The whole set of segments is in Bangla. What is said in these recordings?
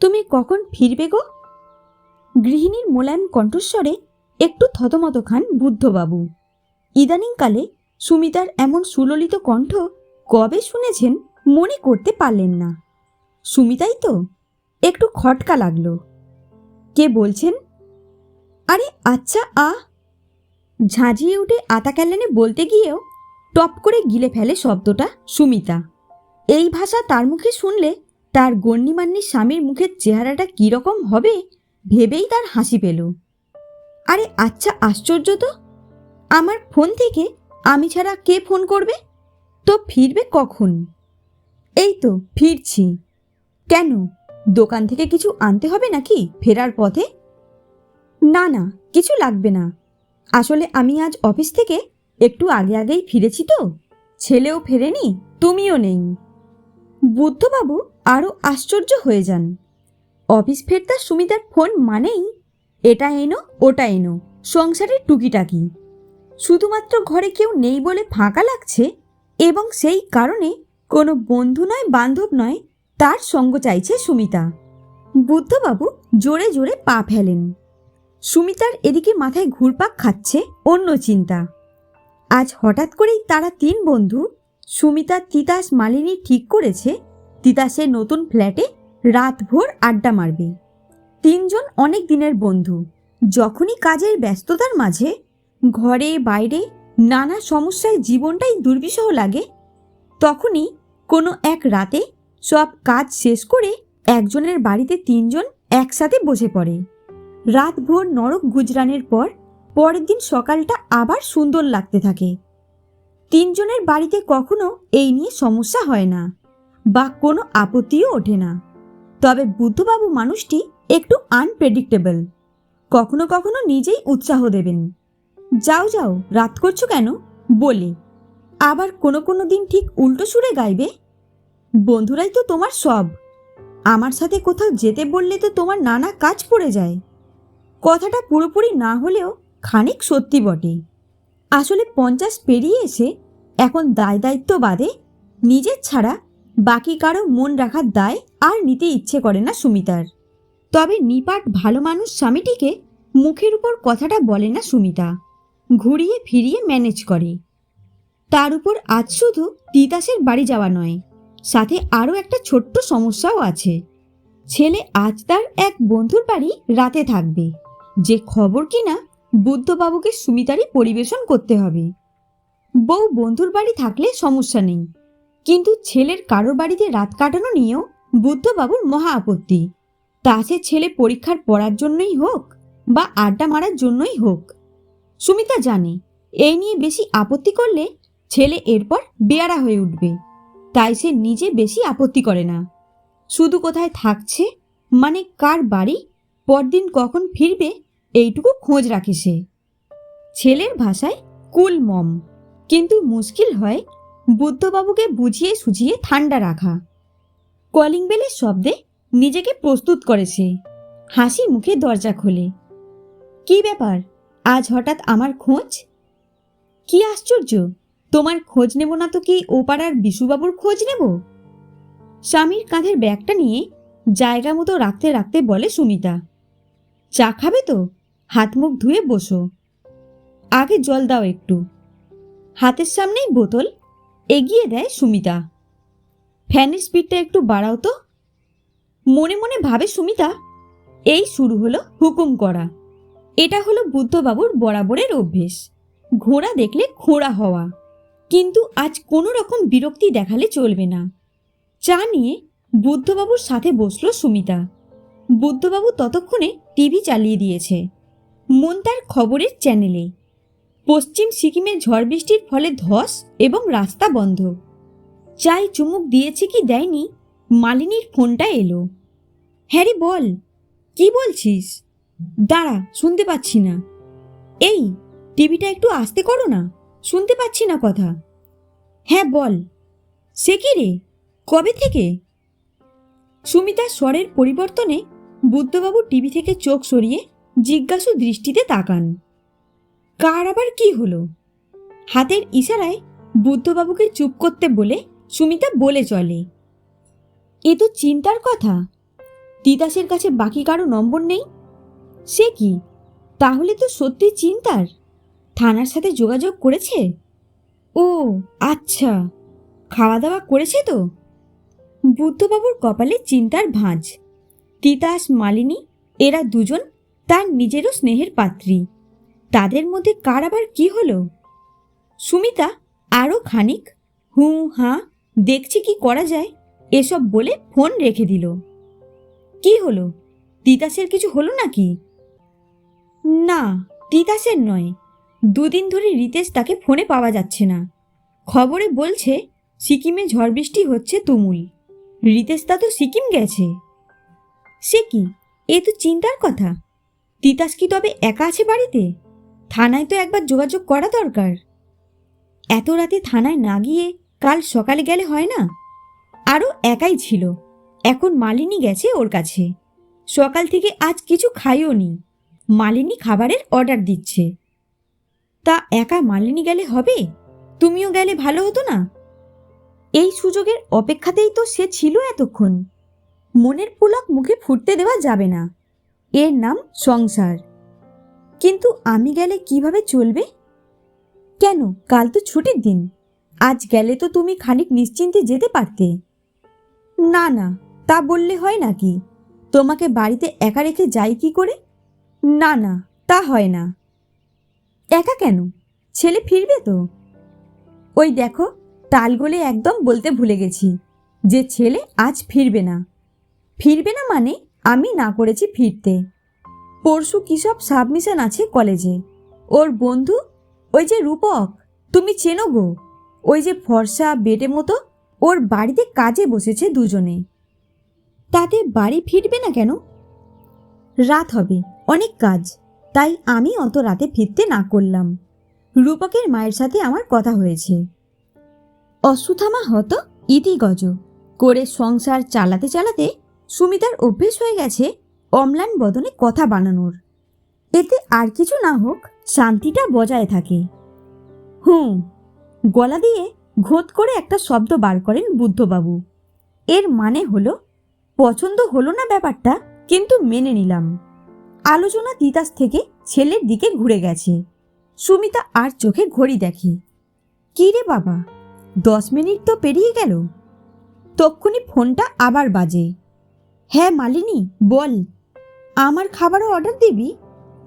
তুমি কখন ফিরবে গো? গৃহিণীর মোলায়েম কণ্ঠস্বরে একটু থতমত খান বুদ্ধবাবু। ইদানিংকালে সুমিতার এমন সুললিত কণ্ঠ কবে শুনেছেন মনে করতে পারলেন না। সুমিতাই তো একটু খটকা লাগল। কে বলছেন? আরে আচ্ছা আ। ঝাঁঝিয়ে উঠে আতা ক্যালেনে বলতে গিয়েও টপ করে গিলে ফেলে শব্দটা সুমিতা। এই ভাষা তার মুখে শুনলে তার গণ্যমান্যী স্বামীর মুখের চেহারাটা কীরকম হবে ভেবেই তার হাসি পেল। আরে আচ্ছা আশ্চর্য তো। আমার ফোন থেকে আমি ছাড়া কে ফোন করবে? তো ফিরবে কখন? এই তো, ফিরছি। কেন, দোকান থেকে কিছু আনতে হবে নাকি ফেরার পথে? না না, কিছু লাগবে না। আসলে আমি আজ অফিস থেকে একটু আগে আগেই ফিরেছি তো। ছেলেও ফেরেনি, তুমিও নেই। বুদ্ধবাবু আরও আশ্চর্য হয়ে যান। অফিস ফেরতা সুমিতার ফোন মানেই, এটা এনো, ওটা এনো, সংসারের টুকিটাকি। শুধুমাত্র ঘরে কেউ নেই বলে ফাঁকা লাগছে এবং সেই কারণে কোনো বন্ধু নয়, বান্ধব নয়, তার সঙ্গ চাইছে সুমিতা। বুদ্ধবাবু জোরে জোরে পা ফেলেন। সুমিতার এদিকে মাথায় ঘুরপাক খাচ্ছে অন্য চিন্তা। আজ হঠাৎ করেই তারা তিন বন্ধু সুমিতা তিতাস মালিনী ঠিক করেছে, তিতাসের নতুন ফ্ল্যাটে রাতভর আড্ডা মারবে। তিনজন অনেক দিনের বন্ধু, যখনই কাজের ব্যস্ততার মাঝে, ঘরে, বাইরে নানা সমস্যায় জীবনটাই দুর্বিষহ লাগে, তখনই কোনো এক রাতে সব কাজ শেষ করে একজনের বাড়িতে তিনজন একসাথে বসে পড়ে। রাতভর নরক গুজরানের পর পরের দিন সকালটা আবার সুন্দর লাগতে থাকে। তিনজনের বাড়িতে কখনো এই নিয়ে সমস্যা হয় না বা কোনো আপত্তিও ওঠে না। তবে বুদ্ধবাবু মানুষটি একটু আনপ্রেডিক্টেবল কখনো কখনো নিজেই উৎসাহ দেবেন। যাও যাও, রাত করছ কেন? বলে, আবার কোনো কোনো দিন ঠিক উল্টো সুরে গাইবে? বন্ধুরাই তো তোমার সব। আমার সাথে কোথাও যেতে বললে তো তোমার নানা কাজ পড়ে যায়। কথাটা পুরোপুরি না হলেও খানিক সত্যি বটে। আসলে পঞ্চাশ পেরিয়ে এসে এখন দায় দায়িত্ব বাদে নিজের ছাড়া বাকি কারও মন রাখার দায় আর নিতে ইচ্ছে করে না সুমিতার। তবে নিপাট ভালো মানুষ স্বামীটিকে মুখের উপর কথাটা বলে না সুমিতা। ঘুরিয়ে ফিরিয়ে ম্যানেজ করে। তার উপর আজ শুধু তিতাসের বাড়ি যাওয়া নয়, সাথে আরও একটা ছোট্ট সমস্যাও আছে। ছেলে আজ তার এক বন্ধুর বাড়ি রাতে থাকবে। যে খবর কিনা বুদ্ধবাবুকে সুমিতারই পরিবেশন করতে হবে। বউ বন্ধুর বাড়ি থাকলে সমস্যা নেই। কিন্তু ছেলের কারোর বাড়িতে রাত কাটানো নিয়েও বুদ্ধবাবুর মহা আপত্তি। তা সে ছেলে পরীক্ষার পড়ার জন্যই হোক বা আড্ডা মারার জন্যই হোক। সুমিতা জানে, এই নিয়ে বেশি আপত্তি করলে ছেলে এরপর বেয়ারা হয়ে উঠবে। তাই সে নিজে বেশি আপত্তি করে না। শুধু কোথায় থাকছে মানে কার বাড়ি, পরদিন কখন ফিরবে এইটুকু খোঁজ রাখে সে। ছেলের ভাষায় কুল মম, কিন্তু মুশকিল হয় বুদ্ধবাবুকে বুঝিয়ে সুঝিয়ে ঠান্ডা রাখা। কলিং বেলের শব্দে নিজেকে প্রস্তুত করে সে। হাসি মুখে দরজা খোলে। কি ব্যাপার? আজ হঠাৎ আমার খোঁজ? কি আশ্চর্য! তোমার খোঁজ নেব না তো কি ও পাড়ার বিশুবাবুর খোঁজ নেব? স্বামীর কাঁধের ব্যাগটা নিয়ে জায়গা মতো রাখতে রাখতে বলে সুমিতা। চা খাবে তো? হাত মুখ ধুয়ে বসো। আগে জল দাও একটু। হাতের সামনেই বোতল, এগিয়ে দেয় সুমিতা। ফ্যানের স্পিডটা একটু বাড়াও তো। মনে মনে ভাবে সুমিতা, এই শুরু হলো হুকুম করা। এটা হলো বুদ্ধবাবুর বরাবরের অভ্যেস। ঘোড়া দেখলে খোঁড়া হওয়া। কিন্তু আজ কোনো রকম বিরক্তি দেখালে চলবে না। চা নিয়ে বুদ্ধবাবুর সাথে বসল সুমিতা। বুদ্ধবাবু ততক্ষণে টিভি চালিয়ে দিয়েছে। মন তার খবরের চ্যানেলে পশ্চিম সিকিমে ঝড় বৃষ্টির ফলে ধস এবং রাস্তা বন্ধ। চাই চুমুক দিয়েছে কি দেয়নি? মালিনীর ফোনটা এলো। হ্যারি, বল। কি বলছিস? দাঁড়া, শুনতে পাচ্ছি না। এই, টিভিটা একটু আস্তে করো না। শুনতে পাচ্ছি না কথা। হ্যাঁ বল। সে কি রে? কবে থেকে? সুমিতার স্বরের পরিবর্তনে বুদ্ধবাবু টিভি থেকে চোখ সরিয়ে জিজ্ঞাসু দৃষ্টিতে তাকান। কার আবার কি হলো? হাতের ইশারায় বুদ্ধবাবুকে চুপ করতে বলে সুমিতা বলে চলে। এ তো চিন্তার কথা। তিতাসের কাছে বাকি কারও নম্বর নেই? সে কি? তাহলে তো সত্যি চিন্তার। থানার সাথে যোগাযোগ করেছে? ও আচ্ছা। খাওয়া দাওয়া করেছে তো? বুদ্ধবাবুর কপালে চিন্তার ভাঁজ। তিতাস, মালিনী, এরা দুজন তার নিজেরও স্নেহের পাত্রী। তাদের মধ্যে কার আবার কি হলো? সুমিতা আরও খানিক হু হাঁ দেখছি কি করা যায়, এসব বলে ফোন রেখে দিল। কি হলো? তিতাসের কিছু হলো নাকি? না, তিতাসের নয়। দুদিন ধরে রিতেশ তাকে ফোনে পাওয়া যাচ্ছে না। খবরে বলছে, সিকিমে ঝড় বৃষ্টি হচ্ছে তুমুল। রিতেশ তা তো সিকিম গেছে। সে কি? এ তো চিন্তার কথা। তিতাস কি তবে একা আছে বাড়িতে? থানায় তো একবার যোগাযোগ করা দরকার। এত রাতে থানায় না গিয়ে কাল সকালে গেলে হয় না? আরও একাই ছিল। এখন মালিনী গেছে ওর কাছে। সকাল থেকে আজ কিছু খাইও নি। মালিনী খাবারের অর্ডার দিচ্ছে। তা একা মালিনী গেলে হবে? তুমিও গেলে ভালো হতো না? এই সুযোগের অপেক্ষাতেই তো সে ছিল এতক্ষণ। মনের পুলক মুখে ফুটতে দেওয়া যাবে না। এর নাম সংসার। কিন্তু আমি গেলে কীভাবে চলবে? কেন? কাল তো ছুটির দিন। আজ গেলে তো তুমি খানিক নিশ্চিন্তে যেতে পারতে। না না, তা বললে হয় নাকি? তোমাকে বাড়িতে একা রেখে যাই কি করে? না না, তা হয় না। একা কেন? ছেলে ফিরবে তো। ওই দেখো, তালগোলে একদম বলতে ভুলে গেছি যে ছেলে আজ ফিরবে না। ফিরবে না মানে আমি না করেছি ফিরতে। পরশু কী সব সাবমিশন আছে কলেজে। ওর বন্ধু, ওই যে রূপক, তুমি চেনো গো? ওই যে ফর্সা বেটে মতো, ওর বাড়িতে কাজে বসেছে দুজনে। তাতে বাড়ি ফিরবে না কেন? রাত হবে, অনেক কাজ, তাই আমি অত রাতে ফিরতে না করলাম। রূপকের মায়ের সাথে আমার কথা হয়েছে। অশ্বথামা হতো ইতি গজ করে সংসার চালাতে চালাতে সুমিতার অভ্যেস হয়ে গেছে অম্লান বদনে কথা বানানোর। এতে আর কিছু না হোক, শান্তিটা বজায় থাকে। হুম, গলা দিয়ে ঘোত করে একটা শব্দ বার করেন বুদ্ধবাবু। এর মানে হলো, পছন্দ হলো না ব্যাপারটা, কিন্তু মেনে নিলাম। আলোচনা তিতাস থেকে ছেলের দিকে ঘুরে গেছে। সুমিতা আর চোখে ঘড়ি দেখে। কি রে বাবা, দশ মিনিট তো পেরিয়ে গেল? তক্ষুনি ফোনটা আবার বাজে। হ্যাঁ মালিনী, বল। আমার খাবারও অর্ডার দিবি?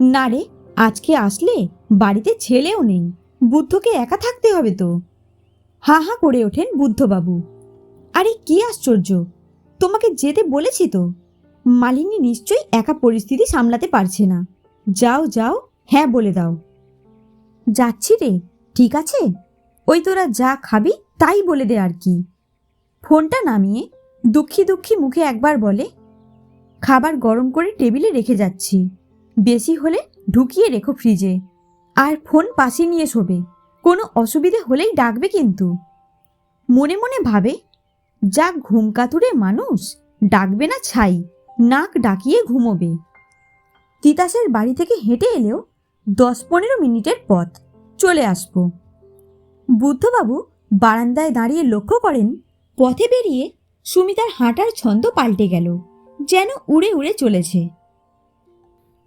না রে, আজকে আসলে বাড়িতে ছেলেও নেই। বুদ্ধকে একা থাকতে হবে তো। হা হা করে ওঠেন বুদ্ধবাবু। আরে, কি আশ্চর্য! তোমাকে যেতে বলেছি তো। মালিনী নিশ্চয়ই একা পরিস্থিতি সামলাতে পারছে না। যাও যাও হ্যাঁ বলে দাও। যাচ্ছি রে, ঠিক আছে? ওই তোরা যা খাবি তাই বলে দে আর কি। ফোনটা নামিয়ে দুঃখী দুঃখী মুখে একবার বলে, খাবার গরম করে টেবিলে রেখে যাচ্ছি। বেশি হলে ঢুকিয়ে রেখো ফ্রিজে। আর ফোন পাশে নিয়ে শোবে। কোনো অসুবিধে হলেই ডাকবে কিন্তু মনে মনে ভাবে, যা ঘুম কাতুরে মানুষ, ডাকবে না ছাই, নাক ডাকিয়ে ঘুমোবে তিতাসের বাড়ি থেকে হেঁটে এলেও দশ পনেরো মিনিটের পথ, চলে আসব। বুদ্ধবাবু বারান্দায় দাঁড়িয়ে লক্ষ্য করেন, পথে বেরিয়ে সুমিতার হাঁটার ছন্দ পাল্টে গেল, যেন উড়ে উড়ে চলেছে।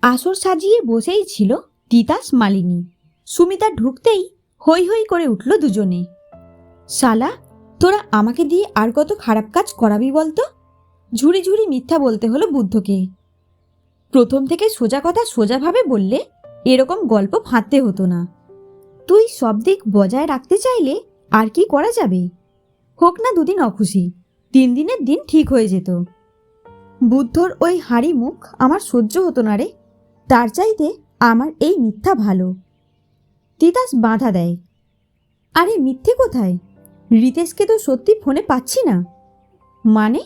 আসর সাজিয়ে বসেই ছিল তিতাস মালিনী। সুমিতা ঢুকতেই হই হই করে উঠল দুজনে। শালা, তোরা আমাকে দিয়ে আর কত খারাপ কাজ করাবি বলতো? ঝুড়ি ঝুড়ি মিথ্যা বলতে হলো বুদ্ধকে। প্রথম থেকে সোজা কথা সোজাভাবে বললে এরকম গল্প ফাঁদতে হতো না। তুই সব দিক বজায় রাখতে চাইলে আর কি করা যাবে? হোক না দুদিন অখুশি। তিন দিনের দিন ঠিক হয়ে যেত। বুদ্ধর ওই হাড়ি মুখ আমার সহ্য হতো না রে। তার চাইতে আমার এই মিথ্যা ভালো। তিতাস বাধা দেয়। আরে মিথ্যে কোথায়? রিতেশকে তো সত্যি ফোনে পাচ্ছি না। মানে?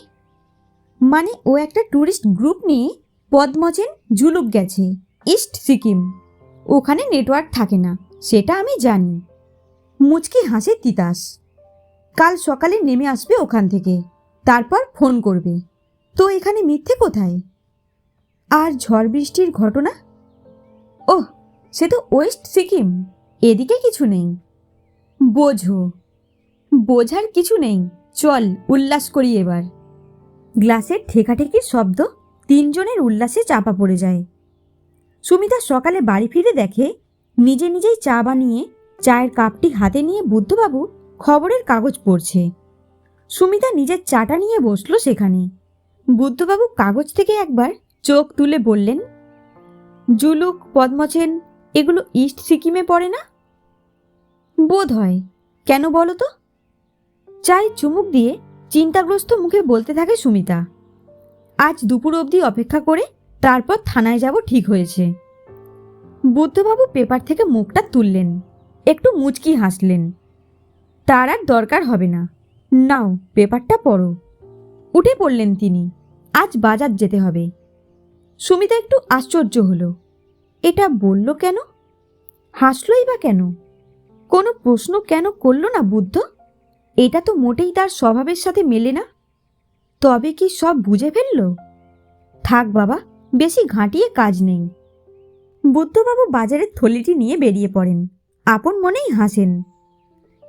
মানে ও একটা ট্যুরিস্ট গ্রুপ নিয়ে পদ্মজেন ঝুলুক গেছে, ইস্ট সিকিম। ওখানে নেটওয়ার্ক থাকে না, সেটা আমি জানি। মুচকি হাসে তিতাস। কাল সকালে নেমে আসবে ওখান থেকে। তারপর ফোন করবে। তো এখানে মিথ্যে কোথায়? আর ঝড় বৃষ্টির ঘটনা? ওহ, সে তো ওয়েস্ট সিকিম, এদিকে কিছু নেই। বোঝো, বোঝার কিছু নেই, চল উল্লাস করি এবার। গ্লাসের ঠেকাঠেকির শব্দ তিনজনের উল্লাসে চাপা পড়ে যায়। সুমিতা সকালে বাড়ি ফিরে দেখে নিজে নিজেই চা বানিয়ে, চায়ের কাপটি হাতে নিয়ে বুদ্ধবাবু খবরের কাগজ পড়ছে। সুমিতা নিজের চাটা নিয়ে বসল সেখানে। বুদ্ধবাবু কাগজ থেকে একবার চোখ তুলে বললেন, জুলুক পদ্মচেন এগুলো ইস্ট সিকিমে পড়ে না? বোধ হয়। কেন বলো তো? চায় চুমুক দিয়ে চিন্তাগ্রস্ত মুখে বলতে থাকে সুমিতা। আজ দুপুর অবধি অপেক্ষা করে তারপর থানায় যাব ঠিক হয়েছে। বুদ্ধবাবু পেপার থেকে মুখটা তুললেন, একটু মুচকি হাসলেন। তার আর দরকার হবে না। নাও পেপারটা পড়ো। উঠে পড়লেন তিনি। আজ বাজার যেতে হবে। সুমিতা একটু আশ্চর্য হলো। এটা বলল কেন? হাসলই বা কেন? কোনো প্রশ্ন কেন করল না বুদ্ধ? এটা তো মোটেই তার স্বভাবের সাথে মেলে না। তবে কি সব বুঝে ফেলল? থাক বাবা, বেশি ঘাঁটিয়ে কাজ নেই। বুদ্ধবাবু বাজারের থলিটি নিয়ে বেরিয়ে পড়েন। আপন মনেই হাসেন।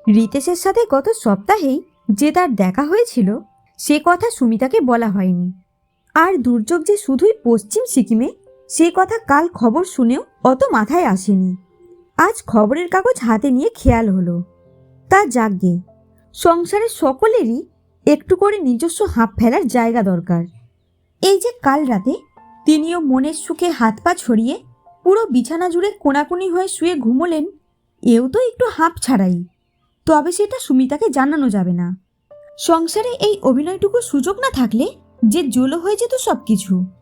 রিতেশের সাথে গত সপ্তাহেই যে তার দেখা হয়েছিল, সে কথা সুমিতাকে বলা হয়নি। আর দুর্যোগ যে শুধুই পশ্চিম সিকিমে, সে কথা কাল খবর শুনেও অত মাথায় আসেনি। আজ খবরের কাগজ হাতে নিয়ে খেয়াল হলো। তা যাকগে, সংসারের সকলেরই একটু করে নিজস্ব হাঁপ ফেলার জায়গা দরকার। এই যে কাল রাতে, তিনিও মনের সুখে হাত পা ছড়িয়ে পুরো বিছানা জুড়ে কোনাকুনি হয়ে শুয়ে ঘুমোলেন, এও তো একটু হাঁপ ছাড়াই। তবে সেটা সুমিতাকে জানানো যাবে না। সংসারে এই অভিনয়টুকু সুযোগ না থাকলে যে জোলো হয়ে যেত সব কিছু